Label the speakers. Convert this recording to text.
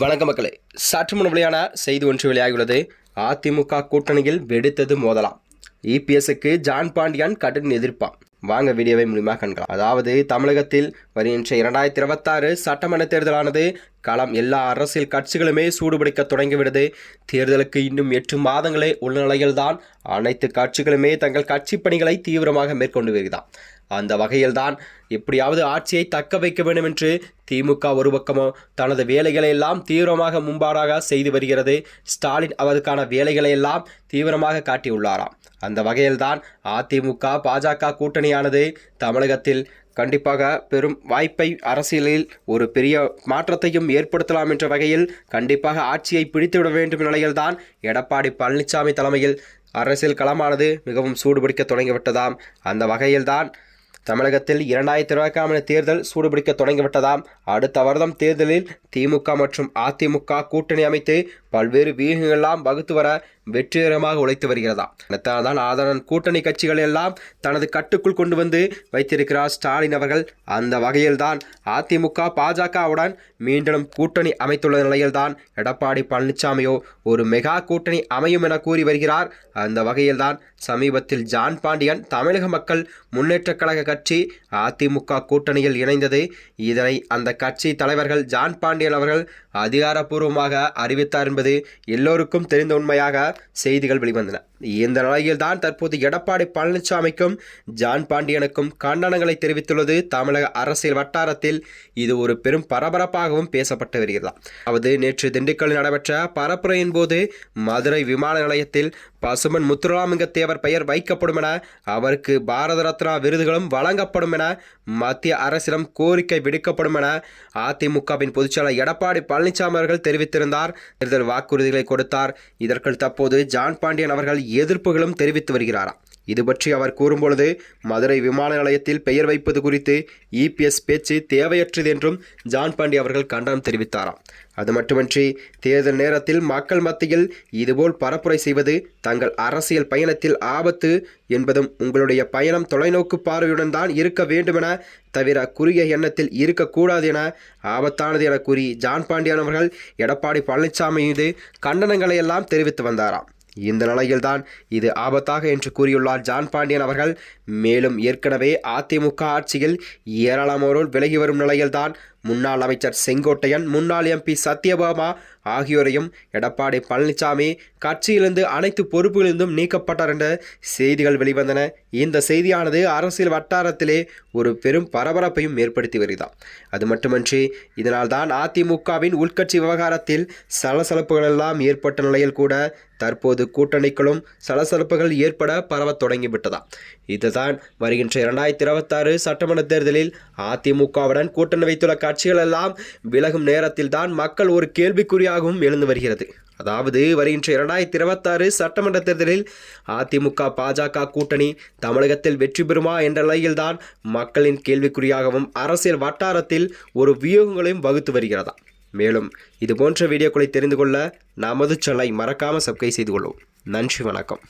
Speaker 1: வணக்க மக்களே. சற்று முன் வெளியான செய்தி ஒன்று வெளியாகியுள்ளது. அதிமுக கூட்டணியில் வெடித்தது மோதலாம். இபிஎஸ்க்கு ஜான் பாண்டியன் கடன் எதிர்ப்பான் வாங்க வீடியோவை மூலியமாக கண்கலாம். அதாவது தமிழகத்தில் வருகின்ற இரண்டாயிரத்தி இருபத்தாறு சட்டமன்ற தேர்தலானது களம் எல்லா அரசியல் கட்சிகளுமே சூடுபிடிக்க தொடங்கிவிடுது. தேர்தலுக்கு இன்னும் எட்டு மாதங்களே உள்ள நிலையில்தான் அனைத்து கட்சிகளுமே தங்கள் கட்சி பணிகளை தீவிரமாக மேற்கொண்டு வருகிறார். அந்த வகையில்தான் எப்படியாவது ஆட்சியை தக்க வைக்க வேண்டும் என்று திமுக ஒரு பக்கமோ தனது வேலைகளை எல்லாம் தீவிரமாக மும்பாடாக செய்து வருகிறது. ஸ்டாலின் அவருக்கான வேலைகளை எல்லாம் தீவிரமாக காட்டியுள்ளாராம். அந்த வகையில்தான் அதிமுக பாஜக கூட்டணியானது தமிழகத்தில் கண்டிப்பாக பெரும் வாய்ப்பை அரசியலில் ஒரு பெரிய மாற்றத்தையும் ஏற்படுத்தலாம் என்ற வகையில் கண்டிப்பாக ஆட்சியை பிடித்துவிட வேண்டும் நிலையில்தான் எடப்பாடி பழனிசாமி தலைமையில் அரசியல் களமானது மிகவும் சூடுபிடிக்க தொடங்கிவிட்டதாம். அந்த வகையில்தான் தமிழகத்தில் இரண்டாயிரத்தி இருபதாம் தேர்தல் சூடுபிடிக்க தொடங்கிவிட்டதாம். அடுத்த வருடம் தேர்தலில் திமுக மற்றும் அதிமுக கூட்டணி அமைத்து பல்வேறு வியூகங்களெல்லாம் வகுத்து வர வெற்றிகரமாக உழைத்து வருகிறதா? தான் ஆதரன் கூட்டணி கட்சிகள் எல்லாம் தனது கட்டுக்குள் கொண்டு வந்து வைத்திருக்கிறார் ஸ்டாலின் அவர்கள். அந்த வகையில்தான் அதிமுக பாஜகவுடன் மீண்டும் கூட்டணி அமைத்துள்ள நிலையில்தான் எடப்பாடி பழனிசாமியோ ஒரு மெகா கூட்டணி அமையும் என கூறி வருகிறார். அந்த வகையில்தான் சமீபத்தில் ஜான் பாண்டியன் தமிழக மக்கள் முன்னேற்றக் கழக கட்சி அதிமுக கூட்டணியில் இணைந்தது. இதனை அந்த கட்சி தலைவர்கள் ஜான் பாண்டியன் அவர்கள் அதிகாரப்பூர்வமாக அறிவித்தார் என்பது எல்லோருக்கும் தெரிந்த உண்மையாக செய்திகள் வெளிவந்தன. இந்த நிலையில் தான் தற்போது எடப்பாடி பழனிசாமிக்கும் ஜான் பாண்டியனுக்கும் கண்டனங்களை தெரிவித்துள்ளது தமிழக அரசியல் வட்டாரத்தில் இது ஒரு பெரும் பரபரப்பாகவும் பேசப்பட்டு வருகிறது. அதாவது நேற்று திண்டுக்கல்லில் நடைபெற்ற பரப்புரையின் போது மதுரை விமான நிலையத்தில் பசுமன் முத்துராமலிங்க தேவர் பெயர் வைக்கப்படும் என அவருக்கு பாரத ரத்னா விருதுகளும் வழங்கப்படும் என மத்திய அரசிடம் கோரிக்கை விடுக்கப்படும் என அதிமுகவின் பொதுச்செயலர் எடப்பாடி பழனிசாமி அவர்கள் தெரிவித்திருந்தார். தேர்தல் வாக்குறுதிகளை கொடுத்தார். இதற்கு தற்போது ஜான் பாண்டியன் அவர்கள் எதிர்ப்புகளும் தெரிவித்து வருகிறாராம். இது பற்றி அவர் கூறும்பொழுது மதுரை விமான நிலையத்தில் பெயர் வைப்பது குறித்து இபிஎஸ் பேச்சு தேவையற்றது என்றும் ஜான் பாண்டி அவர்கள் கண்டனம் தெரிவித்தாராம். அது மட்டுமன்றி தேர்தல் நேரத்தில் மக்கள் மத்தியில் இதுபோல் பரப்புரை செய்வது தங்கள் அரசியல் பயணத்தில் ஆபத்து என்பதும் உங்களுடைய பயணம் தொலைநோக்கு பார்வையுடன் தான் இருக்க வேண்டுமென தவிர குறுகிய எண்ணத்தில் இருக்கக்கூடாது என ஆபத்தானது என கூறி ஜான் பாண்டியன் அவர்கள் எடப்பாடி பழனிசாமி மீது கண்டனங்களை எல்லாம் தெரிவித்து வந்தாராம். இந்த நிலையில்தான் இது ஆபத்தாக என்று கூறியுள்ளார் ஜான் பாண்டியன் அவர்கள். மேலும் ஏற்கனவே அதிமுக ஆட்சியில் ஏராளமானோர் விலகி வரும் நிலையில்தான் முன்னாள் அமைச்சர் செங்கோட்டையன் முன்னாள் எம்பி சத்யபாமா ஆகியோரையும் எடப்பாடி பழனிசாமி கட்சியிலிருந்து அனைத்து பொறுப்புகளிலிருந்தும் நீக்கப்பட்டார் என்ற செய்திகள் வெளிவந்தன. இந்த செய்தியானது அரசியல் வட்டாரத்திலே ஒரு பெரும் பரபரப்பையும் ஏற்படுத்தி வருகிறார் அது மட்டுமன்றி இதனால்தான் அதிமுகவின் உள்கட்சி விவகாரத்தில் சலசலப்புகள் எல்லாம் ஏற்பட்ட நிலையில் கூட தற்போது கூட்டணிக்களும் சலசலப்புகள் ஏற்பட பரவத் தொடங்கிவிட்டதா இதுதான் வருகின்ற இரண்டாயிரத்தி இருபத்தாறு சட்டமன்ற தேர்தலில் அதிமுகவுடன் கூட்டணி வைத்துள்ள கட்சிகள் எல்லாம் விலகும் நேரத்தில் தான் மக்கள் ஒரு கேள்விக்குறியாகவும் எழுந்து வருகிறது. அதாவது வருகின்ற இரண்டாயிரத்தி இருபத்தாறு சட்டமன்ற தேர்தலில் அதிமுக பாஜக கூட்டணி தமிழகத்தில் வெற்றி பெறுமா என்ற நிலையில்தான் மக்களின் கேள்விக்குறியாகவும் அரசியல் வட்டாரத்தில் ஒரு வியூகங்களையும் வகுத்து வருகிறதா. மேலும் இது போன்ற வீடியோக்களை தெரிந்து கொள்ள நமது சேனலை மறக்காமல் சப்ஸ்கிரைப் செய்து கொள்வோம் நன்றி வணக்கம்.